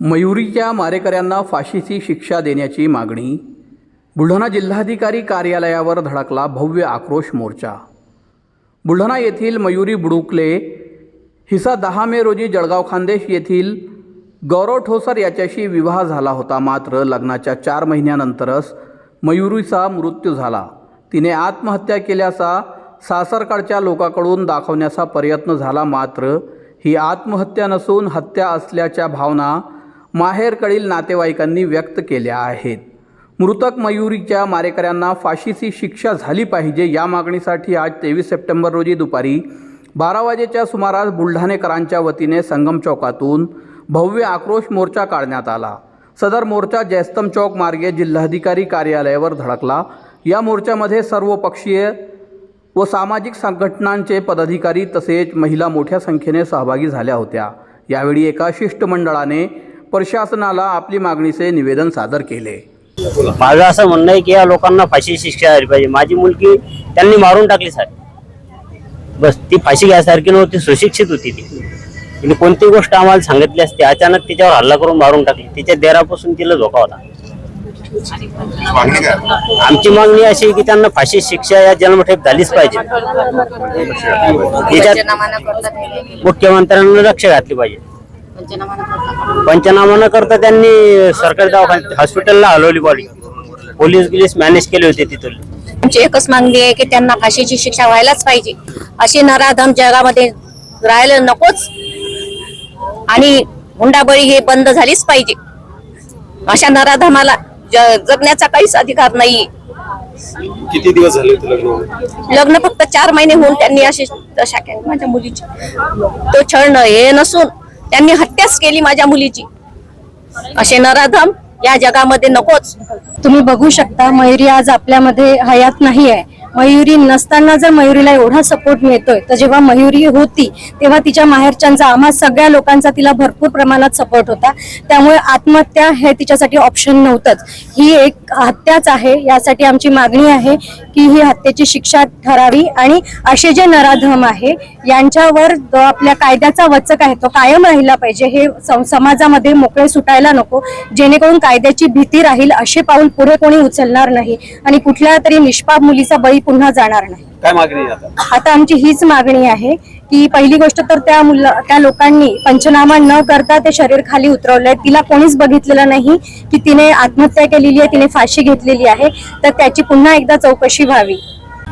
मयुरीच्या मारेकऱ्यांना फाशीची शिक्षा देण्याची मागणी बुलढाणा जिल्हाधिकारी कार्यालयावर धडकला भव्य आक्रोश मोर्चा. बुलढाणा येथील मयुरी बुडुकले हिसा दहा मे रोजी जळगाव खानदेश येथील गौरव ठोसर याच्याशी विवाह झाला होता. मात्र लग्नाच्या चार महिन्यानंतरच मयुरीचा मृत्यू झाला. तिने आत्महत्या केल्याचा सासरकडच्या लोकांकडून दाखवण्याचा प्रयत्न झाला. मात्र ही आत्महत्या नसून हत्या असल्याच्या भावना माहेरकडील नातेवाईकांनी व्यक्त केल्या आहेत. मृतक मयुरीच्या मारेकऱ्यांना फाशीची शिक्षा झाली पाहिजे या मागणीसाठी आज तेवीस सप्टेंबर रोजी दुपारी बारा वाजेच्या सुमारास बुलढाणेकरांच्या वतीने संगम चौकातून भव्य आक्रोश मोर्चा काढण्यात आला. सदर मोर्चा जयस्तम चौक मार्गे जिल्हाधिकारी कार्यालयावर धडकला. या मोर्चामध्ये सर्व पक्षीय व सामाजिक संघटनांचे पदाधिकारी तसेच महिला मोठ्या संख्येने सहभागी झाल्या होत्या. यावेळी एका शिष्टमंडळाने प्रशासनाला आपली मागणीचे निवेदन सादर केले. माझं असं म्हणणं आहे की या लोकांना फाशी शिक्षा झाली पाहिजे. माझी मुलगी त्यांनी मारून टाकली साहेब. बस ती फाशी घ्यायसारखी नव्हती सुशिक्षित होती ती. तिने कोणती गोष्ट आम्हाला सांगितली असती अचानक तिच्यावर हल्ला करून मारून टाकली. तिच्या देरापासून तिला धोका होता मागणी काय आमची मागणी अशी आहे की त्यांना फाशी शिक्षा या जन्मठेप झालीच पाहिजे. मुख्यमंत्र्यांना लक्ष घातली पाहिजे. पंचनामा न करता त्यांनी सरकारी दवाखान्यात हॉस्पिटलला हलवली बॉडी पोलीस गिलीस मॅनेज केले होते तिथून. आमची एकच मागणी आहे की त्यांना फाशीची शिक्षा व्हायलाच पाहिजे. अशी नराधम जगामध्ये राहायला नकोच. आणि हुंडाबळी हे बंद झालीच पाहिजे. अशा नराधमाला जगण्याचा काहीच अधिकार नाही किती दिवस झाले होते लग्न होऊन? लग्न फक्त चार महिने होऊन त्यांनी अशी दशा केली माझ्या मुलीची. तो छळ न हे नसून त्यांनी हत्याच केली माझ्या मुलीची. असे नराधम या जगामध्ये नकोच. तुम्ही बघू शकता मयुरी आज आपल्यामध्ये हयात नाही आहे मयुरी नसताना जर मयुरीला एवढा सपोर्ट मिळतोय तर जेव्हा मयुरी होती तेव्हा तिच्या माहेरच्यांचा आम्हा सगळ्या लोकांचा तिला भरपूर प्रमाणात सपोर्ट होता. त्यामुळे आत्महत्या हे तिच्यासाठी ऑप्शन नव्हतंच. ही एक हत्याच आहे यासाठी आमची मागणी आहे की ही हत्येची शिक्षा ठरावी आणि असे जे नराधम आहे यांच्यावर जो आपल्या कायद्याचा वचक आहे तो कायम राहिला पाहिजे. हे समाजामध्ये मोकळे सुटायला नको. जेणेकरून कायद्याची भीती राहील असे पाऊल पुढे कोणी उचलणार नाही. आणि कुठल्या तरी निष्पाप मुलीचा बळी पुन्हा जाणार नाही. काय मागणी आहे आता? आता आमची हीच मागणी आहे की पहिली गोष्ट तर त्या मुला त्या लोकांनी पंचनामा न करता ते शरीर खाली उतरवलंय. तिला कोणीच बघितलेलं नाही की तिने आत्महत्या केलेली आहे तिने फाशी घेतलेली आहे. तर त्याची पुन्हा एकदा चौकशी व्हावी.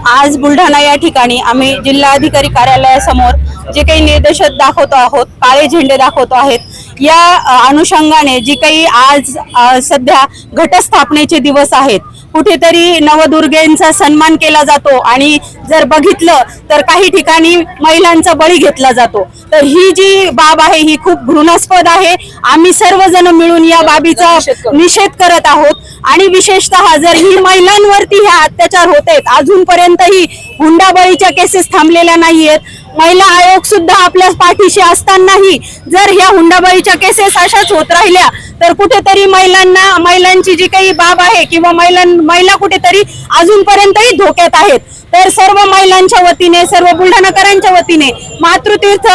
आज बुलढाणा या ठिकाणी आम्ही जिल्हाधिकारी कार्यालयासमोर जे काही निर्देश दाखवतो आहोत काळे झेंडे दाखवतो आहेत या अनुषंगाने जी काही आज सध्या घटस्थापनेचे दिवस आहेत कुठेतरी नवदुर्गेंचा सन्मान केला जातो आणि जर बघितलं तर काही ठिकाणी महिलांचा बळी घेतला जातो. तर ही जी बाब आहे ही खूप घृणास्पद आहे. आम्ही सर्वजण मिळून या बाबीचा निषेध करत आहोत. आणि विशेषतः जर ही महिलांवरती हे अत्याचार होत आहेत अजूनपर्यंतही हुंडाबळीच्या केसेस थांबलेल्या नाहीयेत. महिला आयोग सुद्धा आपल्या पाठीशी असतानाही जर ह्या हुंडाबळीच्या केसेस अशाच होत राहिल्या तर कुठेतरी महिलांना महिलांची जी काही बाब आहे किंवा महिलां महिला कुठेतरी अजूनपर्यंतही धोक्यात आहेत. तर सर्व महिलांच्या वतीने सर्व बुलढाणाकरांच्या वतीने मातृतीर्थ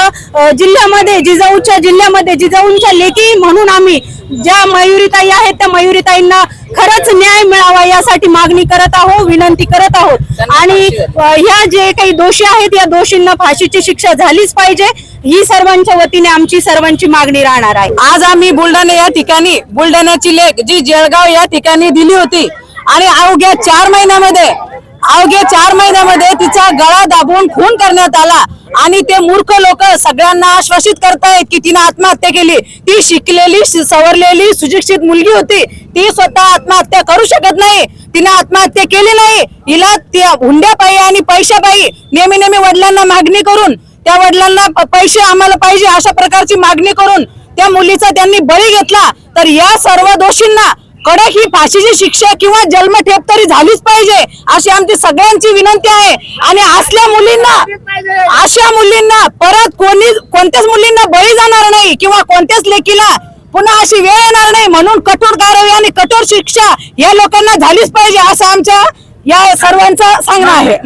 जिल्ह्यामध्ये जिजाऊच्या जिल्ह्यामध्ये जिजाऊंच्या लेखी म्हणून आम्ही ज्या मयुरीताई आहेत त्या मयुरीताईंना खरंच न्याय मिळावा यासाठी मागणी करत आहोत विनंती करत आहोत. आणि ह्या जे काही दोषी आहेत या दोषींना फाशीची शिक्षा झालीच पाहिजे. ही सर्वांच्या वतीने आमची सर्वांची मागणी राहणार आहे. आज आम्ही बुलढाणा या ठिकाणी बुलढाण्याची लेख जी जळगाव या ठिकाणी दिली होती. आणि अवघ्या चार महिन्यामध्ये अवघ्या चार महिन्यामध्ये तिचा गळा दाबून खून करण्यात आला. आणि ते मूर्ख लोक सगळ्यांना आश्वासित करतायत की तिने आत्महत्या केली. ती शिकलेली सवरलेली सुशिक्षित मुलगी होती. ती स्वतः आत्महत्या करू शकत नाही. तिने आत्महत्या केली नाही. हिला त्या हुंड्यापायी आणि पैशापायी नेहमी नेहमी वडिलांना मागणी करून त्या वडिलांना पैसे आम्हाला पाहिजे अशा प्रकारची मागणी करून त्या मुलीचा त्यांनी बळी घेतला. तर या सर्व दोषींना कडक ही फाशीची शिक्षा किंवा जन्मठेप तरी झालीच पाहिजे अशी आमची सगळ्यांची विनंती आहे. आणि असल्या मुलींना अशा मुलींना परत कोणी कोणत्याच मुलींना बळी जाणार नाही किंवा कोणत्याच लेकीला पुन्हा अशी वेळ येणार नाही म्हणून कठोर कारवाई आणि कठोर शिक्षा या लोकांना झालीच पाहिजे असं आमच्या या सर्वांचं सांगणं आहे.